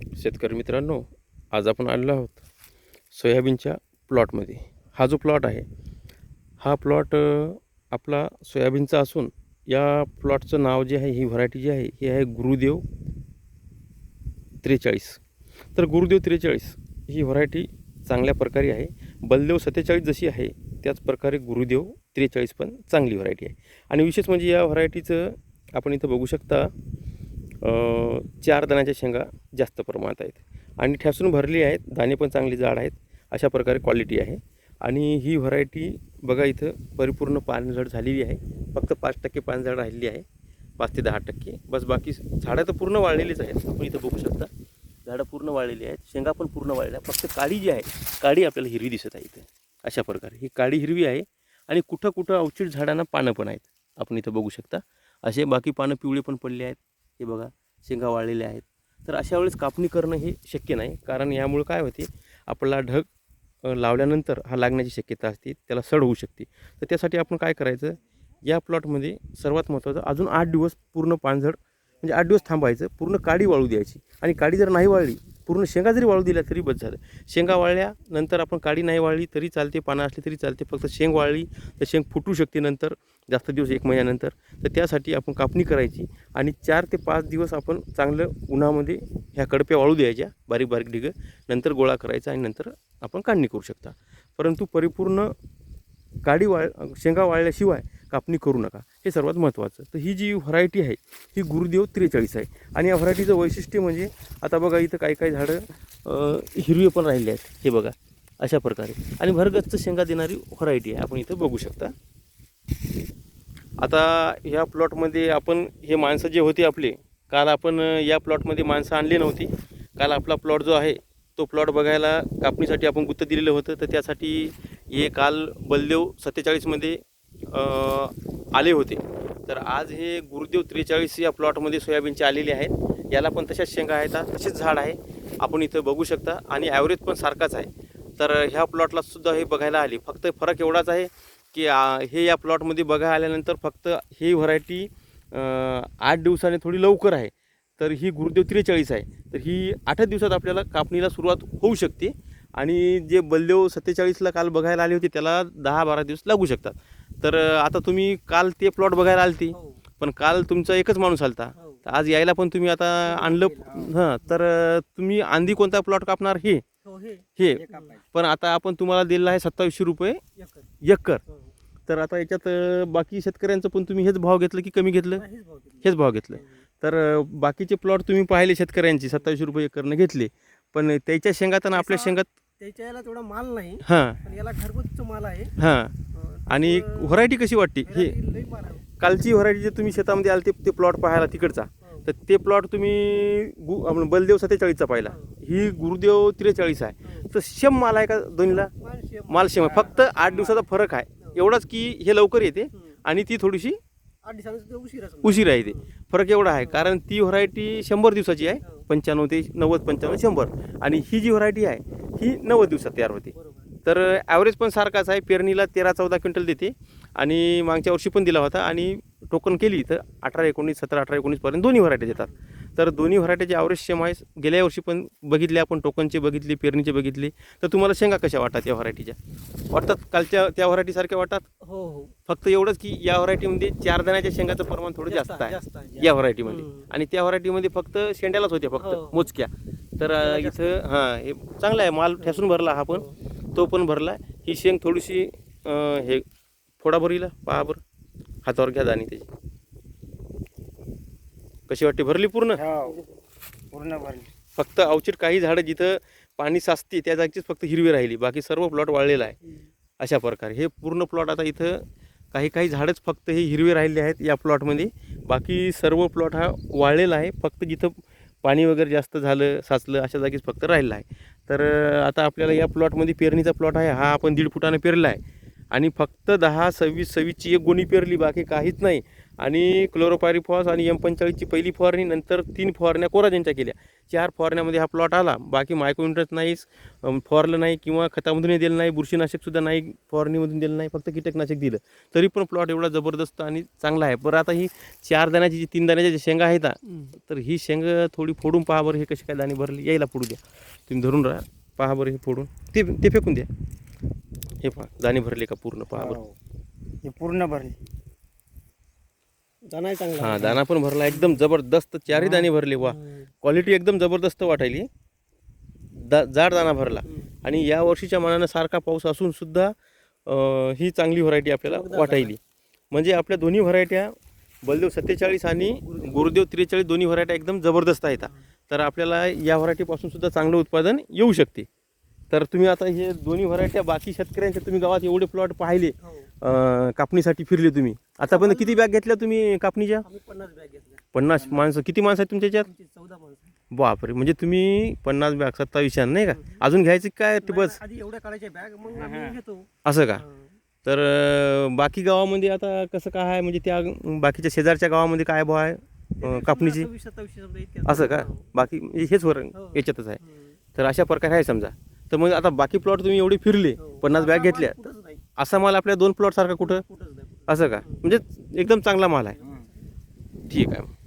शेतकरी मित्रांनो आज आपण आलेलो आहोत सोयाबीनच्या प्लॉटमध्ये. हा जो प्लॉट आहे हा प्लॉट आपला सोयाबीनचा असून या प्लॉटचं नाव जे आहे ही व्हरायटी जी आहे ही आहे गुरुदेव त्रेचाळीस. तर गुरुदेव त्रेचाळीस ही व्हरायटी चांगल्या प्रकारे आहे. बलदेव सत्तेचाळीस जशी आहे त्याच प्रकारे गुरुदेव त्रेचाळीस पण चांगली व्हरायटी आहे. आणि विशेष म्हणजे या व्हरायटीचं आपण इथं बघू शकता चार दाण्याच्या शेंगा जास्त प्रमाणात आहेत. आणि ठ्यासून भरली आहेत दाणे पण चांगली जाड आहेत अशा प्रकारे क्वालिटी आहे. आणि ही व्हरायटी बघा इथं परिपूर्ण पानझड झालेली आहे. फक्त पाच टक्के पानझड राहिलेली आहे. पाच ते दहा टक्के. बस बाकी झाडं तर पूर्ण वाळलेलीच आहेत. आपण इथं बघू शकता. झाडं पूर्ण वाळलेली आहेत. शेंगा पण पूर्ण वाळलेल्या फक्त काळी जी आहे काळी आपल्याला हिरवी दिसत आहे इथं. अशा प्रकारे. ही काळी हिरवी आहे आणि कुठं कुठं अवचित झाडांना पानं पण आहेत. आपण इथं बघू शकता. असे बाकी पानं पिवळे पण पडले आहेत. हे बघा शेंगा वाळलेल्या आहेत. तर अशा वेळेस कापणी करणं हे शक्य नाही. कारण यामुळे काय होते आपला ढग लावल्यानंतर हा लागण्याची शक्यता असते त्याला सड होऊ शकते. तर त्यासाठी आपण काय करायचं या प्लॉटमध्ये सर्वात महत्त्वाचं अजून आठ दिवस पूर्ण पानझड म्हणजे आठ दिवस थांबायचं पूर्ण काडी वाळू द्यायची. आणि काडी जर नाही वाळली पूर्ण शेंगा जरी वाळू दिल्या तरी बस झालं. शेंगा वाळल्यानंतर आपण काडी नाही वाळली तरी चालते पानं असली तरी चालते फक्त शेंग वाळली तर शेंग फुटू शकते नंतर जास्त दिवस एक महिन्यानंतर. तर त्यासाठी आपण कापणी करायची आणि चार ते पाच दिवस आपण चांगलं उन्हामध्ये ह्या कडप्या वाळू द्यायच्या बारीक बारीक ढिगं नंतर गोळा करायचा आणि नंतर आपण काढणी करू शकता. परंतु परिपूर्ण काडी वाळ शेंगा वाळल्याशिवाय कापणी करू नका. हे सर्वात महत्त्वाचं तर ही जी व्हरायटी आहे ही गुरुदेव त्रेचाळीस आहे. आणि या व्हरायटीचं वैशिष्ट्य म्हणजे आता बघा इथं काही काही झाडं हिरवे पण राहिले आहेत. हे बघा अशा प्रकारे. आणि भरगच्च शेंगा देणारी व्हरायटी आहे. आपण इथं बघू शकता. आता ह्या प्लॉटमध्ये आपण हे माणसं जे होते आपले काल आपण या प्लॉटमध्ये माणसं आणली नव्हती. काल आपला प्लॉट जो आहे तो प्लॉट बघायला कापणीसाठी आपण गुत्त दिलेलं होतं. तर त्यासाठी हे काल बलदेव सत्तेचाळीसमध्ये आले होते. तर आज हे गुरुदेव त्रेचाळीस या प्लॉटमध्ये सोयाबीनचे आलेले आहेत. याला पण तशाच शेंगा आहेत तसेच झाड आहे. आपण इथं बघू शकता. आणि ॲव्हरेज पण सारखाच आहे. तर ह्या प्लॉटला सुद्धा हे बघायला आले. फक्त फरक एवढाच आहे की हे या प्लॉटमध्ये बघायला आल्यानंतर फक्त ही व्हरायटी आठ दिवसाने थोडी लवकर आहे. तर ही गुरुदेव त्रेचाळीस आहे. तर ही आठच दिवसात आपल्याला कापणीला सुरुवात होऊ शकते. आणि जे बलदेव सत्तेचाळीसला काल बघायला आले होते त्याला दहा बारा दिवस लागू शकतात. तर आता तुम्ही काल ते प्लॉट बघायला आलते. हो. पण काल तुमचा एकच माणूस आलता. हो. तर आज यायला पण तुम्ही आता आणलं हां. तर तुम्ही आंधी कोणता प्लॉट कापणार हे? हो हे. हे. हे. पण आता आपण तुम्हाला दिलेलं आहे सत्तावीसशे रुपये. एकर. हो. तर आता याच्यात बाकी शेतकऱ्यांचं पण तुम्ही हेच भाव घेतलं की कमी घेतलं? हेच भाव घेतलं. हो. तर बाकीचे प्लॉट तुम्ही पाहिले शेतकऱ्यांची सत्तावीसशे रुपये एकरनं घेतले. पण त्याच्या शेंगात आणि आपल्या शेंगात त्याच्या याला तेवढा माल नाही. हां. याला घरगुतीचा माल आहे. हां. आणि व्हरायटी कशी वाटते? ही. कालची व्हरायटी जे तुम्ही शेतामध्ये आले ते प्लॉट पाहायला तिकडचा. तर ते प्लॉट तुम्ही गु आपण बलदेव सत्तेचाळीसचा पाहिला. ही गुरुदेव त्रेचाळीस आहे. तर शेम माल आहे का दोन्हीला माल शेम- आहे. फक्त आठ दिवसाचा फरक आहे. एवढाच की हे लवकर येते आणि ती थोडीशी उशीर आहे ते. फरक एवढा आहे. कारण ती व्हरायटी शंभर दिवसाची आहे. पंच्याण्णव ते नव्वद पंच्याण्णव शंभर. आणि ही जी व्हरायटी आहे ही नव्वद दिवसात तयार होते. तर ॲव्हरेज पण सारखाच आहे. पेरणीला तेरा चौदा क्विंटल देते. आणि मागच्या वर्षी पण दिला होता. आणि टोकन केली तर अठरा एकोणीस सतरा अठरा एकोणीसपर्यंत दोन्ही व्हरायटी देतात. तर दोन्ही व्हरायटीचे ॲव्हरेज सेम आहे. गेल्या वर्षी पण बघितले आपण टोकनचे बघितले पेरणीचे बघितले. तर तुम्हाला शेंगा कशा वाटतात या व्हरायटीच्या? वाटतात कालच्या त्या व्हरायटीसारख्या वाटतात? हो हो. फक्त एवढंच की या व्हरायटीमध्ये चार दाण्याच्या शेंगाचं प्रमाण थोडं जास्त आहे. या व्हरायटीमध्ये. आणि त्या व्हरायटीमध्ये फक्त शेंड्यालाच होत्या फक्त हो. मोजक्या. तर इथं हां हे चांगलं आहे. माल ठेसून भरला हा पण. हो. तो पण भरला. ही शेंग थोडीशी हे फोडा भरीला. पहा बरं. हातावर घ्या दाणी त्याची. कशी वाटते? भरली पूर्ण? हो. पूर्ण भरली. फक्त अवचित काही झाडं जिथं पाणी साचते त्या जागचीच फक्त हिरवी राहिली. बाकी सर्व प्लॉट वाळलेला आहे. अशा प्रकारे. हे पूर्ण प्लॉट आता इथं काही काही झाडंच फक्त हे हिरवे राहिलेले आहेत या प्लॉटमध्ये. बाकी सर्व प्लॉट हा वाळलेला आहे. फक्त जिथं पाणी वगैरे जास्त झालं साचलं अशा जागीच फक्त राहिलं आहे. तर आता आपल्याला या प्लॉटमध्ये पेरणीचा प्लॉट आहे हा आपण दीड फुटानं पेरला आहे आणि फक्त दहा सव्वीस सव्वीसची एक गोणी पेरली बाकी काहीच नाही. आणि क्लोरोपायरीफॉस आणि एम पंचाळीसची पहिली फवारणी नंतर तीन फवारण्या कोराजेनच्या केल्या. चार फवारण्यामध्ये हा प्लॉट आला. बाकी मायक्रो इंटरेस्ट नाहीच फवारलं नाही किंवा खतामधूनही दिलं नाही बुरशीनाशकसुद्धा नाही फवारणीमधून दिलं नाही फक्त कीटकनाशक दिलं. तरी पण प्लॉट एवढा जबरदस्त आणि चांगला आहे. बरं आता ही चार दाण्याची जी तीन दाण्याच्या शेंगा आहेत ना, तर ही शेंग थोडी फोडून पहा बरं हे कशी काय दाणे भरली. यायला फोडू द्या. तुम्ही धरून राहा. पहा बरं हे फोडून. ते ते फेकून द्या. हे पहा दाणे भरले का पूर्ण? पहा बरं. हो. हे पूर्ण भरली. दाना चांगला. हां दाना पण भरला एकदम जबरदस्त चारही दाणे भरले वा. क्वालिटी एकदम जबरदस्त वाटायली. दा जाड दाना भरला. आणि या वर्षीच्या मनानं सारखा पाऊस असून सुद्धा ही चांगली व्हरायटी आपल्याला वाटायली. म्हणजे आपल्या दोन्ही व्हरायट्या बलदेव सत्तेचाळीस आणि गुरुदेव त्रेचाळीस दोन्ही व्हरायट्या एकदम जबरदस्त आहेत. तर आपल्याला या व्हरायटीपासून सुद्धा चांगलं उत्पादन येऊ शकते. तर तुम्ही आता हे दोन्ही व्हरायट्या बाकी शेतकऱ्यांच्या तुम्ही गावात एवढे प्लॉट पाहिले. हो. कापणीसाठी फिरले तुम्ही. आतापर्यंत किती बॅग घेतल्या तुम्ही कापणीच्या? आम्ही पन्नास बॅग घेतल्या. पन्नास माणसं. किती माणसं आहेत तुमच्या याच्यात? आमची चौदा माणसं बापरे. म्हणजे तुम्ही पन्नास बॅग सत्तावीस नाही का? अजून घ्यायची काय ते बस? आधी एवढ्या काढायच्या बॅग मग आम्ही घेतो. असं का. तर अं, बाकी गावामध्ये आता कसं काय आहे? म्हणजे त्या बाकीच्या शेजारच्या गावामध्ये काय भाव आहे? अं, कापणीची? सव्वीस सत्तावीसशे समजा इतक्या असं का. बाकी म्हणजे हेच वर हो. याच्यातच आहे. हम्म. तर अशा प्रकारे आहे समजा. तर मग आता बाकी प्लॉट तुम्ही एवढे फिरले हो. पन्नास बॅग घेतल्या. कुठंच नाही. असा माल आपल्या दोन प्लॉट सारखा कुठं? कुठंच नाही. असं का? म्हणजे एकदम चांगला माल आहे. ठीक आहे.